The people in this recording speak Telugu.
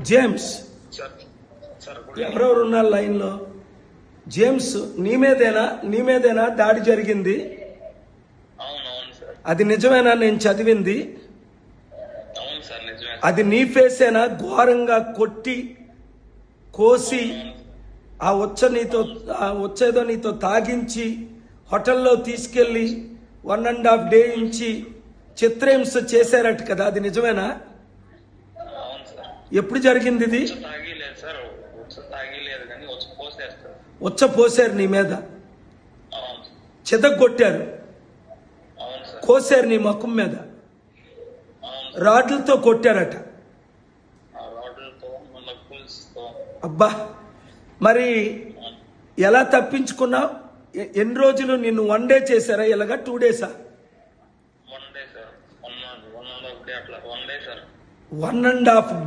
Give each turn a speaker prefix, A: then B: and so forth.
A: జేమ్స్ ఎవరెవరు ఉన్నారు లైన్లో? జేమ్స్ నీ మీదేనా? నీ మీదేనా? దాడి జరిగింది. అది నిజమేనా? నేను చదివింది. అది నీ ఫేసేనా? ఘోరంగా కొట్టి కోసి ఆ వచ్చ నీతో ఆ వచ్చేదో నీతో తాగించి హోటల్లో తీసుకెళ్ళి వన్ అండ్ హాఫ్ డే ఇచ్చి చిత్రహింస చేశారట కదా? అది నిజమేనా? ఎప్పుడు జరిగింది ఇది?
B: ఉచ్చ వచ్చి
A: పోసారు నీ మీద?
B: సార్.
A: కోసారు నీ ముఖం మీద? రాడ్లతో కొట్టారట. అబ్బా! మరి ఎలా తప్పించుకున్నావు? ఎన్ని రోజులు నిన్ను వన్ డే చేశారా? ఇలాగా టూ డేసా
B: వన్ అండ్ హాఫ్ డే